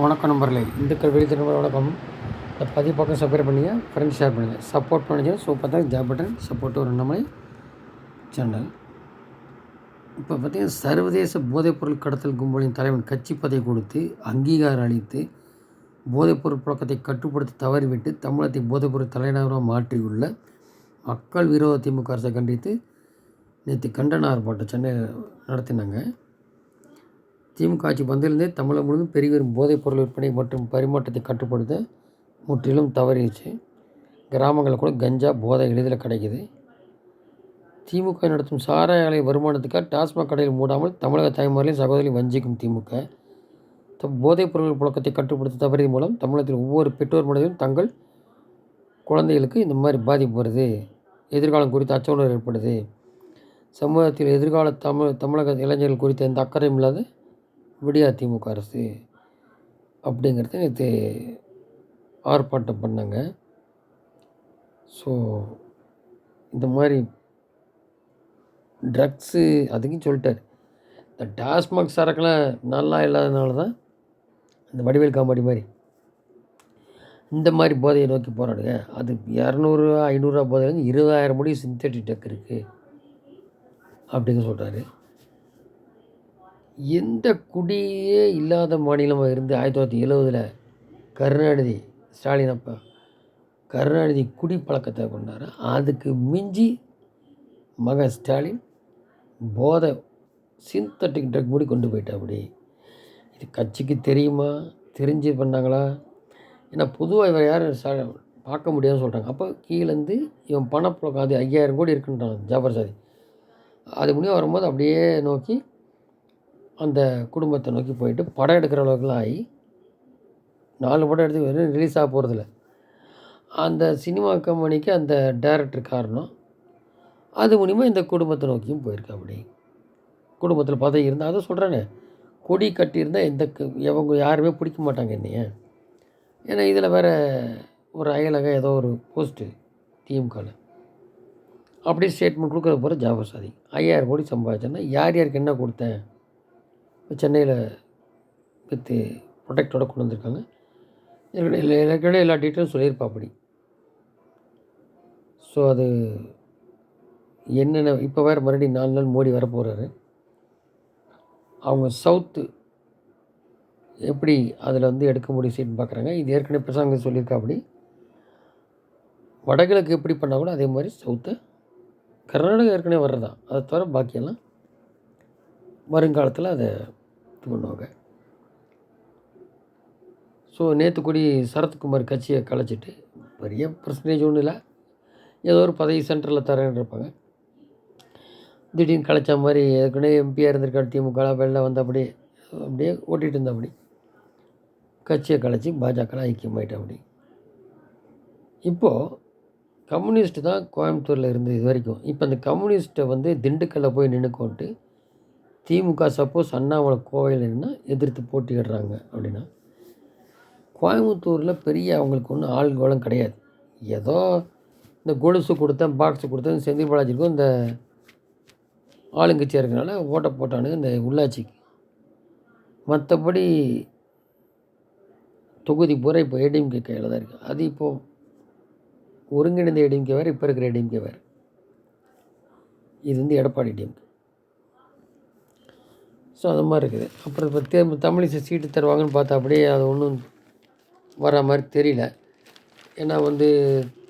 வணக்கம் நம்பரில் இந்துக்கள் வெளித்திரும்ப வணக்கம் இந்த பதிவு பக்கம் சப்ஸ்கிரைப் பண்ணுங்க. ஃப்ரெண்ட்ஸ் ஷேர் பண்ணுங்கள் சப்போர்ட் பண்ணுங்க. சூப்பர் தான் ஜாப் பட்டன் சப்போர்ட் ஒரு நம்மளை சேனல் இப்போ பார்த்தீங்கன்னா சர்வதேச போதைப்பொருள் கடத்தல் கும்பலின் தலைவன் கட்சி பதவி கொடுத்து அங்கீகாரம் அளித்து போதைப்பொருள் புழக்கத்தை கட்டுப்படுத்த தவறிவிட்டு தமிழகத்தை போதைப்பொருள் தலைநகராக மாற்றியுள்ள மக்கள் விரோத திமுக அரசை கண்டித்து நேற்று கண்டன ஆர்ப்பாட்டம் சென்னையில் நடத்தினாங்க. திமுக ஆட்சி வந்திருந்தே தமிழகம் முழுவதும் பெருகி போதைப் பொருள் விற்பனை மற்றும் பரிமாற்றத்தை கட்டுப்படுத்த முற்றிலும் தவறிடுச்சு. கிராமங்களில் கூட கஞ்சா போதை எளிதில் கிடைக்குது. திமுக நடத்தும் சாராய ஆலை வருமானத்துக்காக டாஸ்மாக் கடையில் மூடாமல் தமிழக தாய்மார்களையும் சகோதரியும் வஞ்சிக்கும் திமுக. த- போதைப் பொருள் புழக்கத்தை கட்டுப்படுத்த தவறியது மூலம் தமிழகத்தில் ஒவ்வொரு பெற்றோர் மனதிலும் தங்கள் குழந்தைகளுக்கு இந்த மாதிரி பாதிப்பு வருது. எதிர்காலம் குறித்து அச்சவுணர்வு ஏற்படுது. சமூகத்தில் எதிர்கால தமிழ் தமிழக இளைஞர்கள் குறித்த எந்த அக்கறையும் இல்லாத விடியா திமுக அரசு அப்படிங்கிறத நேற்று ஆர்ப்பாட்டம் பண்ணாங்க. ஸோ இந்த மாதிரி ட்ரக்ஸு அதுக்கும் சொல்லிட்டார். இந்த டாஸ்மாக் சரக்குலாம் நல்லா இல்லாதனால தான் இந்த வடிவேல் காமெடி மாதிரி இந்த மாதிரி போதையை நோக்கி போராடுங்க. அது இரநூறுவா ஐநூறுரூவா போதையிலேருந்து இருபதாயிரம் முடி சிந்தட்டிக் டக் இருக்குது அப்படின்னு சொல்கிறாரு எந்த குடியே இல்லாத மாநிலமாக இருந்து ஆயிரத்தி தொள்ளாயிரத்தி எழுவதில் கருணாநிதி ஸ்டாலின் அப்போ கருணாநிதி குடி பழக்கத்தை கொண்டாரு. அதுக்கு மிஞ்சி மகன் ஸ்டாலின் போதை சிந்தட்டிக் ட்ரக் மூடி கொண்டு போயிட்டா அப்படி. இது கட்சிக்கு தெரியுமா? தெரிஞ்சு பண்ணாங்களா? ஏன்னா பொதுவாக இவர் யாரும் பார்க்க முடியாதுன்னு சொல்கிறாங்க அப்போ கீழேருந்து இவன் பணப்புழக்கம் அது ஐயாயிரம் கோடி இருக்குன்றான் ஜாபர் சாதி. அது முடியும் வரும்போது அப்படியே நோக்கி அந்த குடும்பத்தை நோக்கி போயிட்டு படம் எடுக்கிற அளவுக்குலாம் ஆகி நாலு படம் எடுத்து வெறும் ரிலீஸ் ஆக போகிறதில்ல அந்த சினிமா கம்பெனிக்கு அந்த டேரக்டர் காரணம் அது மூலிமா இந்த குடும்பத்தை நோக்கியும் போயிருக்கு அப்படி. குடும்பத்தில் பதவி இருந்தால் அதை சொல்கிறேனே கொடி கட்டியிருந்தால் எந்த க- எவங்க யாருமே பிடிக்க மாட்டாங்க என்னைய. ஏன்னா இதில் வேற ஒரு அயலக ஏதோ ஒரு போஸ்ட்டு திமுகவில் அப்படி ஸ்டேட்மெண்ட் கொடுக்குறது போகிற ஜாபர் சாதி ஐயாயிரம் கோடி சம்பாதிச்சேன்னா யார் யாருக்கு என்ன கொடுத்தேன்? சென்னையில் வித்து ப்ரொடெக்டோட கொண்டு வந்திருக்காங்க. ஏற்கனவே ஏற்கனவே எல்லா டீட்டெயிலும் சொல்லியிருப்பா அப்படி. ஸோ அது என்னென்ன இப்போ வேறு மறுபடியும் நாலு நாள் மோடி வர போகிறாரு அவங்க சவுத்து எப்படி அதில் வந்து எடுக்க முடியும் சீட் பார்க்குறாங்க இது ஏற்கனவே பிரசாங்க சொல்லியிருக்கா அப்படி. வடகிழக்கு எப்படி பண்ணால் கூட அதே மாதிரி சவுத்தை கர்நாடகா ஏற்கனவே வர்றதான் அதை தவிர பாக்கியெல்லாம் வருங்காலத்தில் அதை இது பண்ணுவாங்க ஸோ நேற்றுக்குடி சரத்குமார் கட்சியை கலைச்சிட்டு பெரிய பர்சன்டேஜ் ஒன்றும் இல்லை ஏதோ ஒரு பதவி சென்டரில் தரேன்னு இருப்பாங்க. திடீர்னு கலைச்ச மாதிரி ஏற்கனவே எம்பியாக இருந்திருக்காரு திமுக வெளில வந்த அப்படியே அப்படியே ஓட்டிகிட்டு இருந்தா அப்படி கட்சியை கலைச்சி பாஜகலாம் ஐக்கியமாயிட்டா அப்படி இப்போது கம்யூனிஸ்ட் தான் கோயம்புத்தூரில் இருந்து இது வரைக்கும். இப்போ அந்த கம்யூனிஸ்ட்டை வந்து திண்டுக்கல்ல போய் நின்றுக்கோன்ட்டு திமுக சப்போஸ் அண்ணாமலை கோவையில் இருந்தால் எதிர்த்து போட்டியிடுறாங்க அப்படின்னா கோயம்புத்தூரில் பெரிய அவங்களுக்கு ஒன்றும் ஆள் கோலம் கிடையாது. ஏதோ இந்த கொலுசு கொடுத்தேன் பாக்ஸு கொடுத்தேன் செந்தில் பாலாஜிக்கும் இந்த ஆளுங்கட்சியாக இருக்கனால ஓட்டை போட்டானுங்க இந்த உள்ளாட்சிக்கு. மற்றபடி தொகுதி பூரா இப்போ ஏடிஎம்கே கையில் தான் இருக்குது அது இப்போது ஒருங்கிணைந்த ஏடிஎம்கே வேறு இப்போ இருக்கிற ஏடிஎம்கே வேறு. இது வந்து எடப்பாடி டிஎம்கே ஸோ அது மாதிரி இருக்குது. அப்புறம் இப்போ தே தமிழிசை சீட்டு தருவாங்கன்னு பார்த்தா அப்படியே அது ஒன்றும் வர மாதிரி தெரியல. ஏன்னா வந்து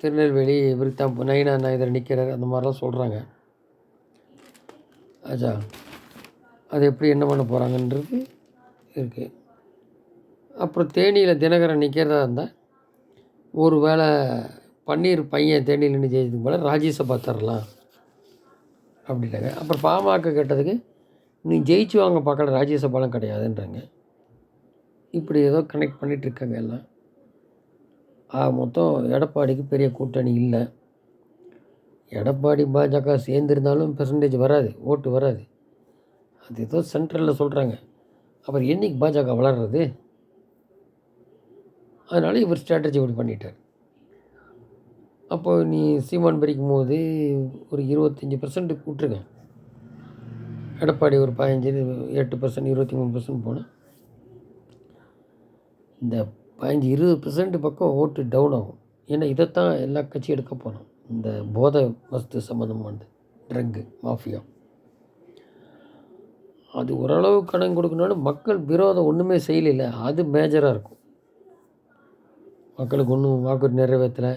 திருநெல்வேலி இவருக்கு தான் நயினா நாயதர் நிற்கிறார் அந்த மாதிரிலாம் சொல்கிறாங்க ஆச்சா? அது எப்படி என்ன பண்ண போகிறாங்கன்றது இருக்குது அப்புறம் தேனியில் தினகரன் நிற்கிறதா இருந்தால் ஒரு வேளை பன்னீர் பையன் தேனியில் நின்று ஜெயிச்சதுக்கு போல ராஜ்யசபா தரலாம். அப்படின்னாங்க அப்புறம் பாமக கேட்டதுக்கு நீ ஜெயிச்சு வாங்க பார்க்கல ராஜ்யசபாலாம் கிடையாதுன்றாங்க. இப்படி ஏதோ கனெக்ட் பண்ணிட்டு இருக்காங்க எல்லாம். ஆ மொத்தம் எடப்பாடிக்கு பெரிய கூட்டணி இல்லை. எடப்பாடி பாஜக சேர்ந்துருந்தாலும் பெர்சன்டேஜ் வராது ஓட்டு வராது. அது ஏதோ சென்ட்ரலில் சொல்கிறாங்க அப்புறம் என்னைக்கு பாஜக வளர்றது? அதனால் இவர் ஸ்ட்ராட்டஜி இப்படி பண்ணிட்டார். அப்போ நீ சீமான் பிரிக்கும் போது ஒரு இருபத்தஞ்சி பர்சன்ட் விட்ருங்க எடப்பாடி ஒரு பதினஞ்சு எட்டு பர்சன்ட் இருபத்தி மூணு பர்சன்ட் போனால் இந்த பதினஞ்சு இருபது பர்சன்ட் பக்கம் ஓட்டு டவுன் ஆகும். ஏன்னா இதைத்தான் எல்லா கட்சியும் எடுக்க போகிறோம் இந்த போதை வஸ்து சம்மந்தமானது ட்ரக்கு மாஃபியா அது ஓரளவு கடன் கொடுக்கணும்னு மக்கள் விரோதம் ஒன்றுமே செய்யல அது மேஜராக இருக்கும். மக்களுக்கு ஒன்றும் வாக்கு நிறைவேற்றலை.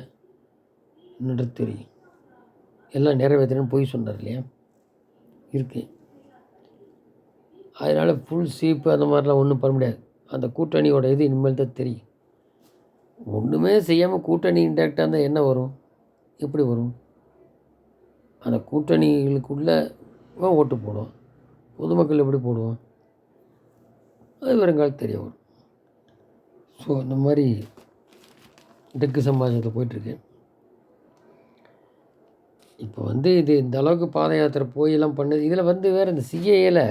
என்னன்றது தெரியும். எல்லாம் நிறைவேற்றணும்னு போய் சொன்னார் இல்லையா? இருக்குது அதனால் ஃபுல் சீப்பு அந்த மாதிரிலாம் ஒன்றும் பண்ண முடியாது. அந்த கூட்டணியோட இது இனிமேல் தான் தெரியும். ஒன்றுமே செய்யாமல் கூட்டணி இன்டாக்டாக இருந்தால் என்ன வரும்? எப்படி வரும்? அந்த கூட்டணிகளுக்குள்ளே ஓட்டு போடுவோம் பொதுமக்கள் எப்படி போடுவோம் அது வருங்காலம் தெரிய வரும். ஸோ இந்த மாதிரி டெக்கு சமாஜத்தில் போயிட்டுருக்கேன். இப்போ வந்து இது இந்த அளவுக்கு பாத யாத்திரை போயெல்லாம் பண்ணது இதில் வந்து வேறு இந்த சிஏயில்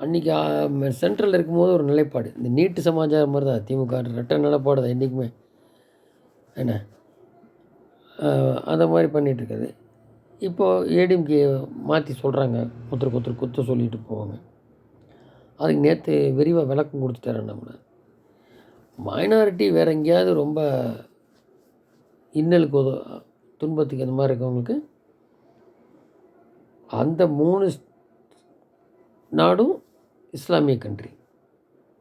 அன்றைக்கி சென்ட்ரலில் இருக்கும்போது ஒரு நிலைப்பாடு. இந்த நீட்டு சமாச்சாரம் மாதிரி தான். திமுக ரெட்ட நிலைப்பாடு தான் என்றைக்குமே. என்ன? அந்த மாதிரி பண்ணிகிட்ருக்குது இப்போது ஏடிஎம்கே மாற்றி சொல்கிறாங்க ஒருத்தருக்கு ஒருத்தர் குத்த சொல்லிட்டு போவாங்க. அதுக்கு நேற்று விரிவாக விளக்கம் கொடுத்துட்டாரு நம்மளை. மைனாரிட்டி வேறு எங்கேயாவது ரொம்ப இன்னலுக்கு உத துன்பத்துக்கு அந்த மாதிரி இருக்கவங்களுக்கு அந்த மூணு நாடும் இஸ்லாமிய கண்ட்ரி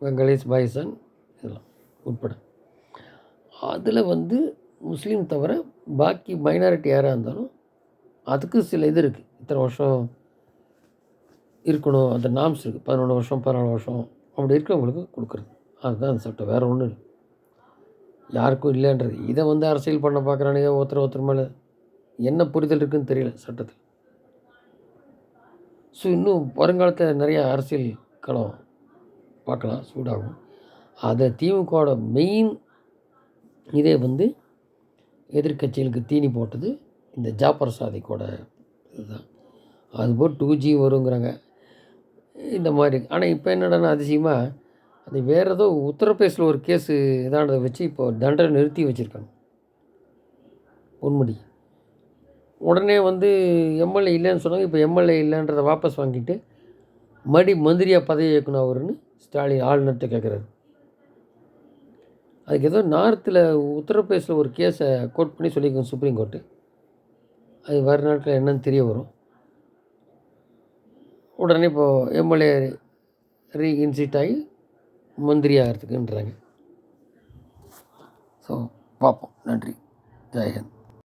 பெங்கலேஸ் பாகிஸ்தான் இதெல்லாம் உட்பட. அதில் வந்து முஸ்லீம் தவிர பாக்கி மைனாரிட்டி யாராக இருந்தாலும் அதுக்கு சில இது இருக்குது இத்தனை வருஷம் இருக்கணும் அந்த நாம்ஸ் இருக்குது பதினொன்று வருஷம் பதினாலு வருஷம் அப்படி இருக்கிறவங்களுக்கு கொடுக்குறது. அதுதான் அந்த சட்டம். வேறு ஒன்றும் இல்லை. யாருக்கும் இல்லைன்றது. இதை வந்து அரசியல் பண்ண பார்க்குறானுங்க ஒருத்தர் ஒருத்தர் மேலே. என்ன புரிதல் இருக்குதுன்னு தெரியல சட்டத்தில். ஸோ இன்னும் வருங்காலத்தில் நிறையா அரசியல் களம் பார்க்கலாம் சூடாகும். அதை திமுகவோட மெயின் இதே வந்து எதிர்க்கட்சிகளுக்கு தீனி போட்டது இந்த ஜாப்பர் சாதிக்கோட இதுதான். அதுபோல் டூ ஜி வருங்கிறாங்க. இந்த மாதிரி ஆனால் இப்போ என்னடான்னா அதிசயமாக அது வேறு ஏதோ உத்தரப்பிரதேசில் ஒரு கேஸு இதானதை வச்சு இப்போ தண்டனை நிறுத்தி வச்சுருக்காங்க. பொன்முடி. உடனே வந்து எம்எல்ஏ இல்லைன்னு சொன்னாங்க இப்போ எம்எல்ஏ இல்லைன்றதை வாபஸ் வாங்கிட்டு மறுபடி மந்திரியாக பதவி இயக்கணும் அவருன்னு ஸ்டாலின் ஆளுநர்கிட்ட கேட்குறாரு அதுக்கு ஏதோ நார்த்தில் உத்தரப்பிரதேசில் ஒரு கேஸை கோட் பண்ணி சொல்லியிருக்கோம் சுப்ரீம் கோர்ட்டு அது வர நாட்கள் என்னன்னு தெரிய வரும். உடனே இப்போது எம்எல்ஏ ரீஇன்சிட் ஆகி மந்திரி ஆகிறதுக்குன்றாங்க ஸோ பார்ப்போம். நன்றி. ஜெயஹிந்த்